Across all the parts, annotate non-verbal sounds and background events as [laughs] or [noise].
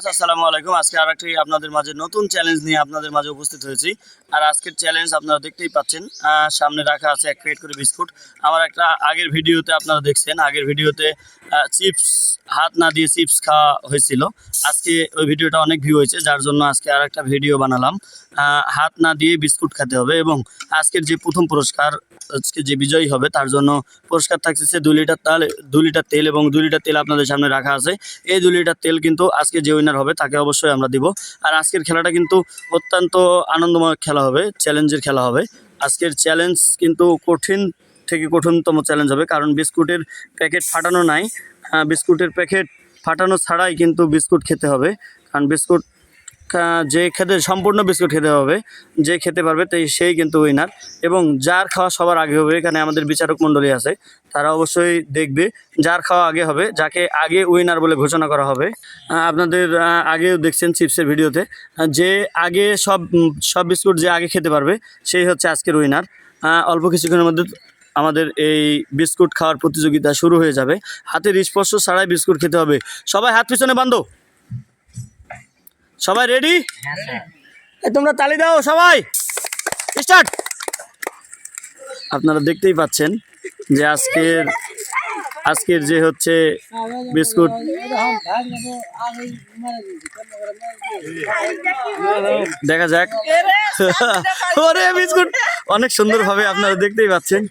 আসসালামু আলাইকুম। আজকে আর আপনাদের মাঝে নতুন চ্যালেঞ্জ নিয়ে আপনাদের মাঝে উপস্থিত হয়েছি। আর আজকের চ্যালেঞ্জ আপনারা দেখতেই পাচ্ছেন সামনে রাখা আছে এক প্লেট করে বিস্কুট। আমার একটা আগের ভিডিওতে আপনারা দেখছেন, আগের ভিডিওতে চিপস, হাত না দিয়ে চিপস খাওয়া হয়েছিল। আজকে ওই ভিডিওটা অনেক ভিউ হয়েছে, যার জন্য আজকে আর একটা ভিডিও বানালাম হাত না দিয়ে বিস্কুট খেতে হবে এবং আজকের যে প্রথম পুরস্কার, আজকে যে বিজয়ী হবে, তার জন্য পুরস্কার থাকতেছে দু লিটার তাল দু লিটার তেল এবং দু লিটার তেল আপনাদের সামনে রাখা আছে। এই দু লিটার তেল কিন্তু আজকে যে উইনার হবে, তাকে অবশ্যই আমরা দিব। আর আজকের খেলাটা কিন্তু অত্যন্ত আনন্দময় খেলা হবে চ্যালেঞ্জের খেলা হবে। আজকের চ্যালেঞ্জ কিন্তু কঠিন থেকে কঠিনতম চ্যালেঞ্জ হবে। কারণ বিস্কুটের প্যাকেট ফাটানো নাই। বিস্কুটের প্যাকেট ফাটানো ছাড়াই কিন্তু বিস্কুট খেতে হবে। কারণ বিস্কুট যে খেতে, সম্পূর্ণ বিস্কুট খেতে হবে। যে খেতে পারবে তাই সেই কিন্তু উইনার এবং যার খাওয়া সবার আগে হবে, এখানে আমাদের বিচারক মণ্ডলী আছে, তারা অবশ্যই দেখবে যার খাওয়া আগে হবে, যাকে আগে উইনার বলে ঘোষণা করা হবে। আপনাদের আগেও দেখছেন চিপসের ভিডিওতে যে আগে সব সব বিস্কুট যে আগে খেতে পারবে, সেই হচ্ছে আজকের উইনার অল্প কিছুক্ষণের মধ্যে আমাদের এই বিস্কুট খাওয়ার প্রতিযোগিতা শুরু হয়ে যাবে। হাতের স্পর্শ ছাড়াই বিস্কুট খেতে হবে। সবাই হাত পিছনে বান্ধো সবাই রেডি তোমরা তালি দাও সবাই। স্টার্ট আপনারা দেখতেই পাচ্ছেন যে আজকের আজকের যে হচ্ছে বিস্কুট দেখা যাক। [laughs] ওরে বিস্কুট। অনেক সুন্দরভাবে আপনারা দেখতেই পাচ্ছেন।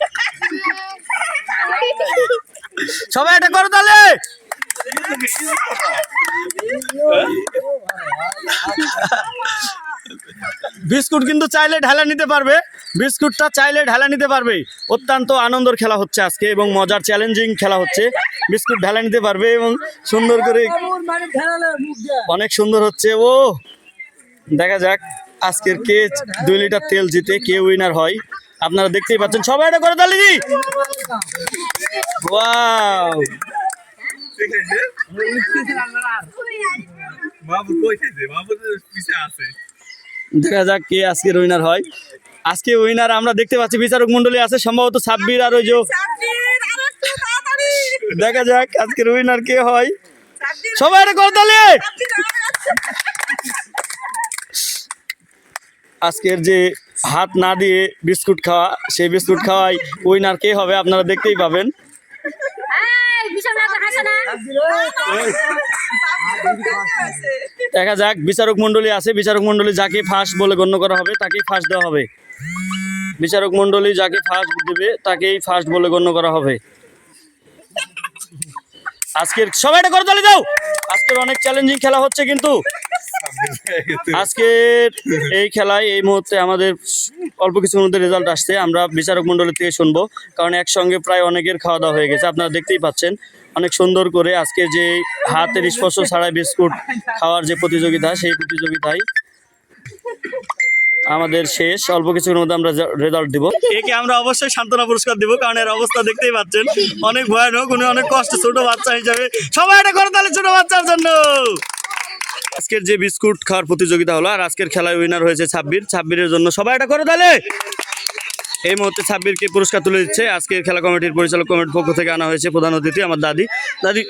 সবাই এটা করো তাহলে। বিস্কুট কিন্তু চাইলে ঢালা নিতে পারবে। বিস্কুটটা চাইলে ঢালা নিতে পারবে। অত্যন্ত আনন্দের খেলা হচ্ছে আজকে এবং মজার চ্যালেঞ্জিং খেলা হচ্ছে। বিস্কুট ঢালা নিতে পারবে এবং সুন্দর করে অনেক সুন্দর হচ্ছে। ও, দেখা যাক আজকের কে দুই লিটার তেল জিতে, কে উইনার হয়। আপনারা দেখতেই পাচ্ছেন। সবাই এটা করে ওয়াও দেখা যাক কে আজকের উইনার হয়। আজকে উইনার আমরা দেখতে পাচ্ছি, বিচারক মন্ডলী আছে, সম্ভবত সাব্বির আর ওই যে দেখা যাক আজকের উইনার কে হয়। সবাই এটা করে তাহলে আজকের যে হাত না দিয়ে বিস্কুট খাওয়া সেই বিস্কুট খাওয়াই উইনার কে হবে আপনারা দেখতেই পাবেন। দেখা যাক বিচারক মন্ডলী আছে। বিচারক মন্ডলী যাকে ফার্স্ট বলে গণ্য করা হবে তাকেই ফার্স্ট দেওয়া হবে। বিচারক মন্ডলী যাকে ফার্স্ট দেবে তাকেই ফার্স্ট বলে গণ্য করা হবে। আজকের সবাই এটা করে তালি দাও আজকের অনেক চ্যালেঞ্জিং খেলা হচ্ছে কিন্তু। আজকের এই খেলায় এই মুহূর্তে আমাদের অল্প কিছুর মধ্যে রেজাল্ট আসছে। আমরা বিচারক মণ্ডলী থেকে শুনব, কারণ একসঙ্গে প্রায় অনেকের খাওয়া দাওয়া হয়ে গেছে। আপনারা দেখতেই পাচ্ছেন, অনেক সুন্দর করে আজকে যে হাতের স্পর্শ ছাড়াই বিস্কুট খাওয়ার যে প্রতিযোগিতা, সেই প্রতিযোগিতায় আমাদের শেষ। অল্প কিছুর মধ্যে আমরা রেজাল্ট দিব। একে আমরা অবশ্যই সান্ত্বনা পুরস্কার দিব, কারণ এর অবস্থা দেখতেই পাচ্ছেন। অনেক ভয়ানক, উনি অনেক কষ্ট, ছোট বাচ্চা হিসাবে। সবাই এটা করে তাহলে, ছোট বাচ্চার জন্য। আজকের যে বিস্কুট খাওয়ার প্রতিযোগিতা হলো, আর আজকের খেলায় উইনার হয়েছে ছাব্বির। ছাব্বিরের জন্য সবাই এটা করে তাহলে। এই মুহূর্তে ছাব্বিরকে পুরস্কার তুলে দিচ্ছে। আজকের খেলা কমিটির পরিচালক কমিটির পক্ষ থেকে আনা হয়েছে প্রধান অতিথি, আমার দাদি। দাদি